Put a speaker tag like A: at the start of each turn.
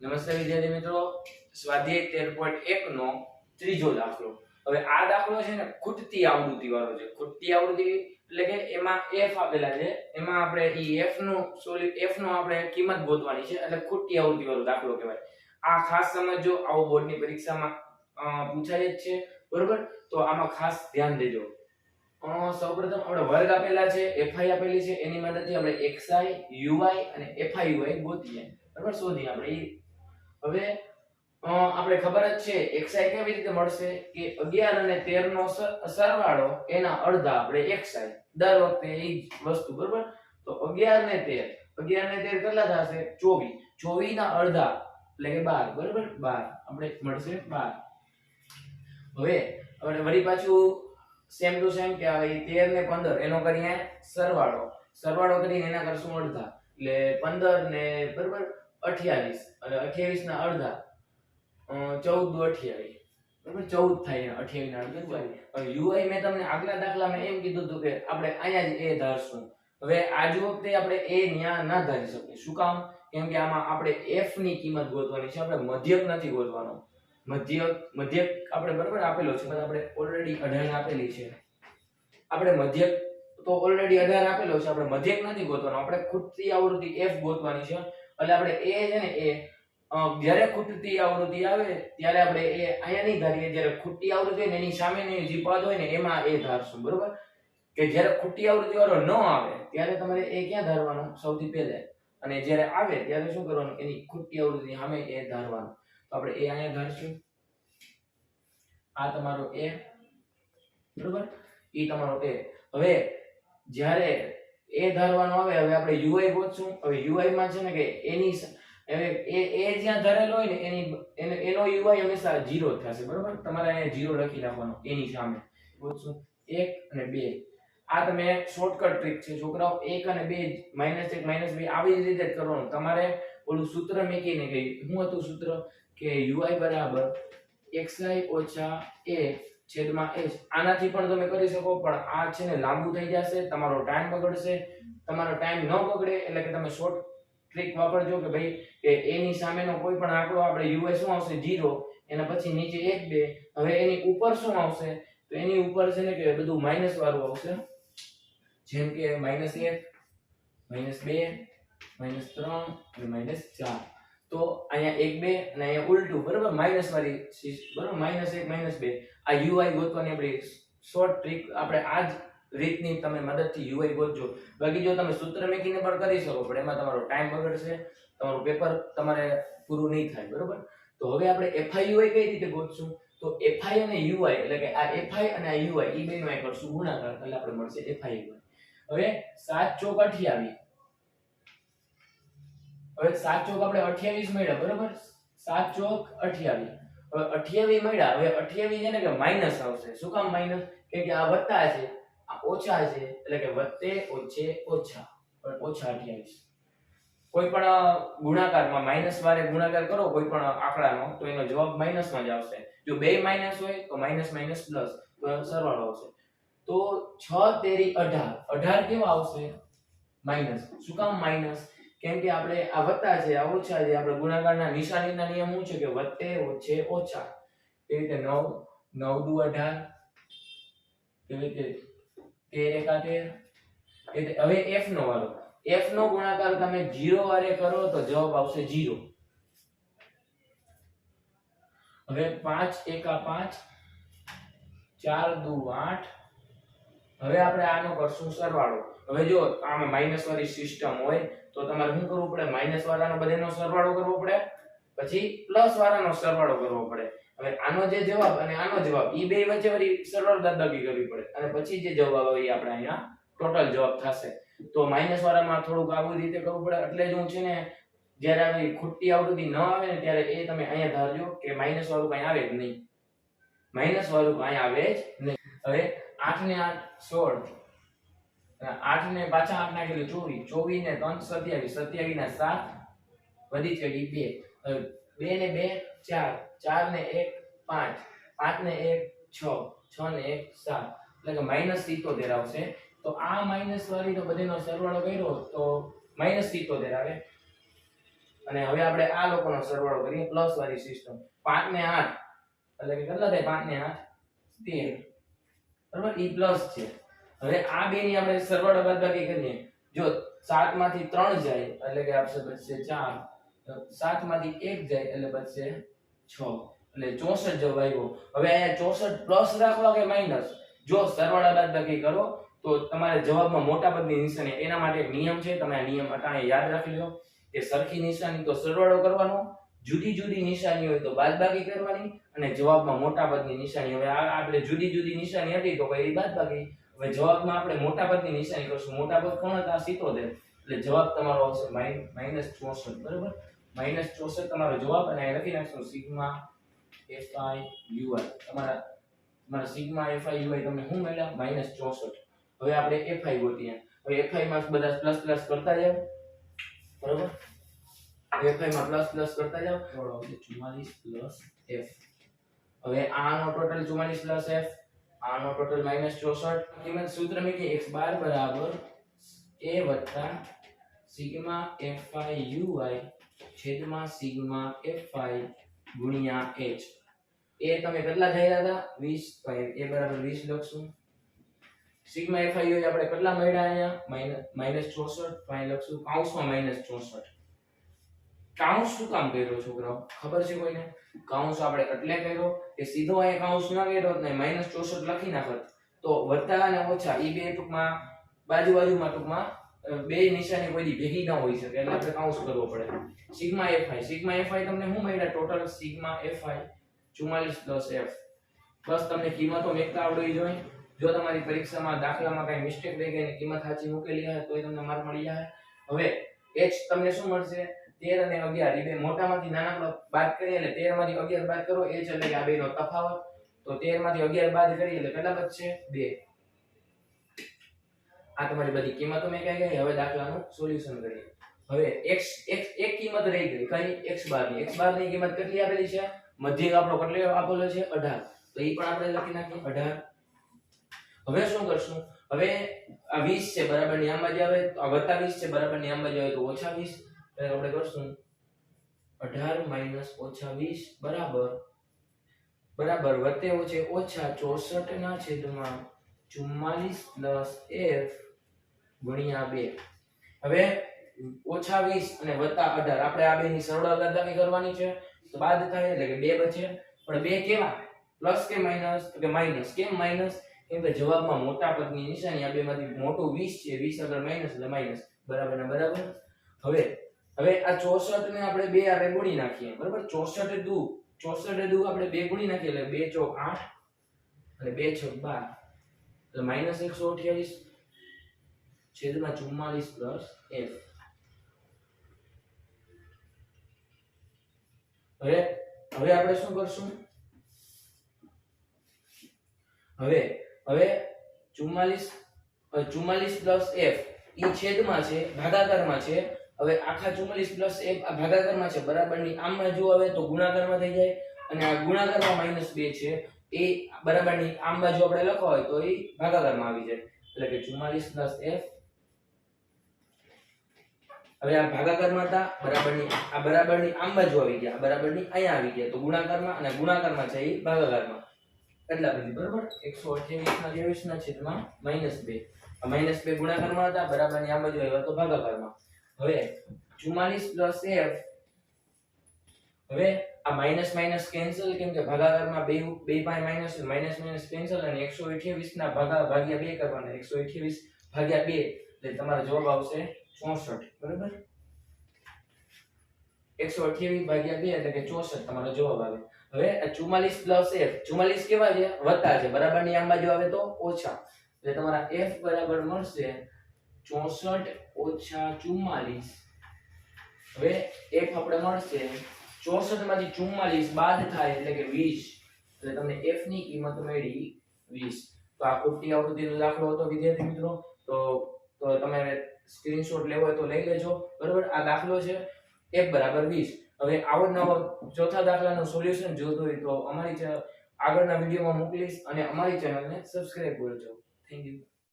A: નમસ્તે વિદ્યાર્થી મિત્રો. સ્વાધ્યાય તેર પોઈન્ટ એક નો ત્રીજો દાખલો. હવે આ દાખલો છે ને ખૂટતી આવૃત્તિ વાળો છે. ખૂટતી આવૃત્તિ એટલે કે એમાં એફ આપેલા છે. એમાં આપણે ઈ f નું સોલ્યુ f નો આપણે કિંમત ગોતવાની છે. એટલે ખૂટતી આવૃત્તિ વાળો દાખલો કહેવાય. આ ખાસ સમજો આવો બોર્ડની પરીક્ષામાં પૂછાય જ છે. બરોબર? તો આમાં ખાસ ધ્યાન દેજો. સૌપ્રથમ આપણે વર્ગ આપેલા છે એફઆઈ આપેલી છે. એની મદદથી આપણે એક્સઆઈ યુઆઈ અને એફઆઈ ગોતીએ. બરાબર? શોધીએ આપણે. હવે આપણે ખબર જ છે, એક્સઆઈ કેવી રીતે મળશે કે 11 અને 13 નો સર- સરવાળો એના અડધા આપણે એક્સઆઈ. દર વખતે એ જ વસ્તુ, બરાબર? તો 11 ને 13 11 ને 13 કેટલા થશે? 24 24 ના અડધા, એટલે કે 12 બરાબર? 12 આપણે મળશે 12 હવે, આપણે વળી પાછું સેમ ટુ સેમ કે આ ઈ 13 ને 15 એનો કરીએ સરવાળો. સરવાળો કરીને એના કરશું અડધા. એટલે 15 ને, બરોબર? 28 અને 28 ના અડધા ચૌદ 14 દુ 28 બરોબર? 14 થાય અઠ્યાવીસ 28 ના અડધા યુઆઈ મેં તમને આગલા દાખલામાં એમ કીધું હતું કે આપણે અહીંયા જ એ ધારશું. હવે આજ વખતે આપણે એ ન્યા ના ધારી શકીએ. શું કામ? કેમ કે આમાં આપણે એફની કિંમત ગોતવાની છે. આપણે મધ્યક નથી ગોતવાનો. મધ્યક મધ્યક આપણે બરાબર આપેલો છે. પણ આપણે ઓલરેડી 18 આપેલી છે. આપણે મધ્યક તો ઓલરેડી 18 આપેલો છે. આપણે મધ્યક નથી ગોતવાનો. આપણે ખુદથી આવૃત્તિ એફ ગોતવાની છે. એટલે આપણે એ છે ને એ જ્યારે ખૂટતી આવૃત્તિ આવે, ત્યારે આપણે એ અહીંયા નહીં ધારીએ. જ્યારે ખૂટતી આવૃત્તિ હોય ને એની સામેની જે પદ હોય ને એમાં એ ધારશું, બરોબર? કે જ્યારે ખૂટી આવૃત્તિ વાળો ન આવે, ત્યારે તમારે એ ક્યાં ધારવાનું? સૌથી પહેલા. અને જ્યારે આવે, ત્યારે શું કરવાનું? એની ખૂટી આવૃત્તિ સામે એ ધારવાનું. તો આપણે એ અહીંયા ધારશું. આ તમારો એ, બરોબર? ઈ તમારો એ. હવે જ્યારે એ ધારવાનો આવે, હવે આપણે યુઆઈ ગોતશું. હવે યુઆઈ માં છે ને કે એની એ એ જ્યાં ધરેલો હોય ને, એની, એને યુઆઈ હંમેશા જીરો થશે, બરોબર? તમારે અહીંયા જીરો લખી નાખવાનો, એની સામે. ગોતશું. એક અને બે. આ તમે શોર્ટકટ ટ્રીક છે, છોકરાઓ. એક અને બે માઇનસ એક માઇનસ બે, આવી જ રીતે કરવાનું. તમારે ઓલું સૂત્ર મેકીને કે શું હતું સૂત્ર? કે યુઆઈ બરાબર એક્સઆઈ ઓછા a છેદમાં h આનાથી પણ તમે કરી શકો, પણ આ છે ને લાંબુ થઈ જશે, તમારો ટાઈમ બગડશે. તમારો ટાઈમ ન બગડે, એટલે કે તમે શોર્ટ ટ્રીક વાપરજો કે ભાઈ, કે a ની સામેનો કોઈ પણ આંકડો આપણે ui શું આવશે? 0 એના પછી નીચે 1 2 હવે એની ઉપર શું આવશે? તો એની ઉપર છે ને કે બધું માઇનસ વાળું આવશે. જેમ કે માઇનસ એક માઇનસ બે માઇનસ ત્રણ અને માઇનસ ચાર. તો અહીંયા એક બે અને અહીંયા ઉલટું, બરાબર? માઇનસ વાળી બરાબર? માઇનસ એક, માઇનસ બે. આ યુઆઈ ગોતવાની આપણી શોર્ટ ટ્રીક આપણે આ જ રીતની તમે મદદથી યુઆઈ ગોતજો. બાકી જો તમે સૂત્ર મેકીને પણ કરી શકો, પણ એમાં તમારો ટાઈમ બગડશે, તમારું પેપર તમારે પૂરું નહીં થાય, બરોબર? તો હવે આપણે એફઆઈ યુઆઈ કઈ રીતે ગોતશું? તો એફઆઈ અને યુઆઈ એટલે કે આ એફઆઈ અને આ યુઆઈ એ બેનો કરશું ગુણાકાર, એટલે આપણે મળશે એફઆઈ હવે સાત ચોક અઠ્યાવીસ હવે સાત ચોક આપણે અઠ્યાવીસ મળ્યા, બરોબર? સાત ચોક અઠ્યાવીસ. હવે અઠ્યાવીસ મળ્યા, હવે અઠ્યાવીસ છે ને કે માઇનસ આવશે. શું કામ માઇનસ કે આ વત્તા છે, આ ઓછા છે, એટલે કે વત્તે ઓછે ઓછા. પણ ઓછા અઠ્યાવીસ. કોઈ પણ ગુણાકારમાં માઇનસ વારે ગુણાકાર કરો, કોઈ પણ આંકડાનો, તો એનો જવાબ માઇનસમાં જ આવશે. જો બે માઇનસ હોય, તો માઇનસ માઇનસ પ્લસ તો સરવાળો આવશે. તો છ તેરી અઢાર. અઢાર કેવા આવશે? માઇનસ શું કામ માઇનસ કેમ કે આપણે આ વત્તા છે, આ ઓછા છે, આપણે ગુણાકારના નિશાનીના નિયમ શું છે કે વત્તે ઓછે ઓછા. એ રીતે નવ? નવ દુ અઢાર. એવી રીતે? તેર એકા તેર એ હવે એફ નો વાળો એફ નો ગુણાકાર તમે 0 વારે કરો તો જવાબ આવશે 0 હવે 5 એકા 5 4 દુ 8 હવે આપણે આનો કરશું સરવાળો. હવે જો આમાં માઇનસ વાળી સિસ્ટમ હોય, તો તમારે શું કરવું પડે? માઇનસ વાળાનો બધાનો સરવાળો કરવો પડે? પછી પ્લસ વાળાનો સરવાળો કરવો પડે. હવે આનો જે જવાબ અને આનો જવાબ, ઈ બે વચ્ચે વળી સરળ દાદાગી કરવી પડે. અને પછી જે જવાબ આવે એ આપણે અહીંયા ટોટલ જવાબ થશે. તો માઇનસ વાળામાં થોડુંક આવી રીતે કરવું પડે. એટલે જ હું છે ને, જ્યારે આવી ખૂટતી આવૃત્તિ ન આવે ને, ત્યારે એ તમે અહીંયા ધારજો કે માઇનસ વાળું કઈ આવે જ નહીં. માઇનસ વાળું કઈ આવે જ નહીં. હવે આઠ ને આઠ સોળ આઠ ને પાછા આઠ નાખી એટલે ચોવીસ. ચોવીસ ને ત્રણ સત્યાવીસ. સત્યાવીસ ના સાત વધી ચડી બે. બે ને બે, ચાર. ચાર ને એક, પાંચ. પાંચ ને એક, છ. છ ને એક, સાત. એટલે કે માઇનસ સિત્તોતેર આવશે. તો આ માઇનસ વાળી તો બધીનો સરવાળો કર્યો તો માઇનસ સિત્તોતેર આવે. અને હવે આપણે આ લોકોનો સરવાળો કરીએ પ્લસ વાળી સિસ્ટમ. પાંચ ને આઠ. એટલે કે કેટલા થાય? પાંચ ને આઠ? તેર. બરાબર? ઈ પ્લસ છે. હવે આ બે ની આપણે સરવાળો બાદબાકી કરીએ. જો 7 માંથી ત્રણ જાય, એટલે કે આપશે બચશે ચાર. સાતમાંથી એક જાય, એટલે બચશે છ. એટલે ચોસઠ જવાબ આવ્યો. હવે અહીંયા ચોસઠ પ્લસ રાખવા કે માઇનસ જો સરવાળા બાદબાકી કરો, તો તમારે જવાબમાં મોટા પદની નિશાની, એના માટે નિયમ છે, તમે આ નિયમ અટાણે યાદ રાખી લો, કે સરખી નિશાની તો સરવાળો કરવાનો, જુદી જુદી નિશાની હોય તો બાદબાકી કરવાની, અને જવાબમાં મોટા પદની નિશાની. હવે આ આપણે જુદી જુદી નિશાની હતી તો કઈ બાદબાકી? હવે જવાબમાં આપણે મોટા પદની નિશાની કરશું. મોટા પદ કોણ હતા? સિત્તોતેર એટલે જવાબ તમારો આવશે માઇનસ ચોસઠ બરાબર? માઇનસ ચોસઠ તમારો જવાબ અને અહીં લખી નાખશું સિગ્મા એફ આઈ યુઆઈ. તમારા તમારા સિગ્મા એફ આઈ યુઆઈ તમને શું મળ્યા? માઇનસ ચોસઠ. હવે આપણે એફ આઈ ગોતીએ. હવે એફ આઈ માં બધા પ્લસ પ્લસ કરતા જાવ બરાબર? એફ આઈ માં પ્લસ પ્લસ કરતા જાવ તો આવશે ચુમ્માલીસ પ્લસ એફ. હવે આનો ટોટલ ચુમ્માલીસ પ્લસ એફ. આનો ટોટલ માઇનસ ચોસઠ. કિંમત સૂત્ર મેં એક્સ બાર બરાબર એ વત્તા sigma F I U I છેદમાં સિગ્મા એફ આઈ ગુણ્યા એચ એ તમે કેટલા થઈ રહ્યા હતા? વીસ. એ બરાબર વીસ લખશું. સિગ્મા એફ આઈ આપણે કેટલા મળ્યા અહીંયા? માઇનસ ચોસઠ. લખશું. કાઉસમાં માઇનસ ચોસઠ. કાઉન્સ શું કામ કર્યો છોકરાઓ? ખબર છે કોઈને? કાઉન્સ આપણે એટલે કર્યો કે સીધો અહીંયા કાઉન્સ ના કર્યો ને માઇનસ ચોસઠ લખી નાખત, તો વત્તા અને ઓછા એ બે ટૂંકમાં બાજુ બાજુમાં ટૂંકમાં બે નિશાની કોઈ ભેગી ન હોઈ શકે, એટલે આપણે કાઉન્સ કરવો પડે. સિગ્મા એફઆઈ સિગ્મા એફઆઈ તમને શું મળ્યા? ટોટલ સિગ્મા એફઆઈ ચુમ્માલીસ દસ એફ. બસ તમને કિંમતો મેકતા આવડવી જોઈએ જો તમારી પરીક્ષામાં દાખલામાં કઈ મિસ્ટેક રહી ગઈ કિંમત સાચી મૂકેલી હોય તો એ તમને માર્ક મળી જાય. હવે એચ તમને શું મળશે? તેર અને અગિયાર. એ બે મોટામાંથી નાના બાદ કરીએ એટલે તેરમાંથી અગિયાર બાદ કરો એચ એટલે કે આ બેનો તફાવત. તો તેરમાંથી અગિયાર બાદ કરીએ એટલે કેટલા બચશે? બે. આ તમારી બધી કિંમતો મેં કહી ગઈ હવે દાખલાનું સોલ્યુશન કરીએ. હવે x x, એક કિંમત રહી ગઈ. કઈ? x બારની. x બાર કિંમત કેટલી આપેલી છે? મધ્યક આપણો કેટલો આપેલો છે? 18 તો એ પણ આપણે લખી નાખીએ. 18 હવે શું કરશું? હવે આ 20 છે બરાબરની આમાં જ આવે તો વત્તા 20 છે બરાબરની આમાં જ આવે તો ઓછા 20 એટલે આપણે કરશું 18 માઇનસ ઓછા 20 બરાબર. બરાબર વત્તે ઓછે ઓછા 64 ના છેદમાં 44 પ્લસ f ગુણ્યા 2 હવે ઓછા 20 અને વત્તા 18 આપણે આ બેની સરળ બાદબાકી કરવાની છે, તો બાદ થાય એટલે કે બે બચે. પણ બે કેવા? પ્લસ કે માઇનસ તો કે માઇનસ કેમ માઇનસ કેમ કે જવાબમાં મોટા પદની નિશાની આ બેમાંથી મોટું 20 છે 20 આગળ માઇનસ એટલે માઇનસ બરાબર ને બરાબર? હવે હવે આ 64 ને આપણે બે આરે ગુણી નાખીએ, બરાબર? 64 દુ 64 દુ આપણે બે ગુણી નાખીએ, એટલે 2 ચોક 8 અને 2 છ 12 એટલે માઇનસ 128 છેદમાં 44 પ્લસ f હવે હવે આપણે શું કરશું? હવે હવે 44 44 પ્લસ f ઈ છેદમાં છે, ભાગાકારમાં છે હવે આખા 44 પ્લસ f આ ભાગાકારમાં છે, બરાબરની. આમમાં જો આવે તો ગુણાકારમાં થઈ જાય અને આ ગુણાકારમાં માઇનસ 2 છે, એ બરાબરની આમ બાજુ આપણે લખવા હોય તો એ ભાગાકારમાં આવી જાય. એટલે કે 44 પ્લસ f, હવે આ ભાગાકારમાં હતા, બરાબરની, આ બરાબરની આમ બાજુ આવી ગયા બરાબરની અહીંયા આવી ગયા. તો ગુણાકારમાં અને ગુણાકારમાં છે એ ભાગાકારમાં. એટલા બધી, બરાબર? 128 ના 23 ના છેદમાં -2 આ -2 ગુણાકારમાં હતા, બરાબરની આમ બાજુ આવ્યા તો ભાગાકારમાં. હવે 44 f, હવે આ માઇનસ માઇનસ કેન્સલ કેમ કે ભાગાકારમાં બે બે pi minus minus minus cancel અને 128 ના ભાગા ભાગ્યા 2 કરવાના 128 ભાગ્યા 2 એટલે તમારો જવાબ આવશે 64 બરાબર? 128 ભાગ્યા 2 એટલે કે 64 તમારો જવાબ આવે. હવે આ 44 પ્લસ f 44 કેવા છે? વત્તા છે, બરાબર? ની આમ બાજુ આવે તો ઓછા. એટલે તમારા f બરાબર મળશે 64 ઓછા 44 હવે એફ આપણે મળશે. 64 માંથી 44 બાદ થાય એટલે કે વીસ. એટલે તમને એફની કિંમત મળી વીસ. તો આ ખોટી આવૃત્તિનો દાખલો હતો, વિદ્યાર્થી મિત્રો. તો તમે સ્ક્રીનશોટ લેવો હોય તો લઈ લેજો. બરોબર? આ દાખલો છે એફ બરાબર વીસ. હવે આવો નવો ચોથા દાખલાનું સોલ્યુશન જોતું હોય તો અમારી આગળના વિડીયોમાં મોકલીશ અને અમારી ચેનલને સબસ્ક્રાઇબ કરજો. Thank you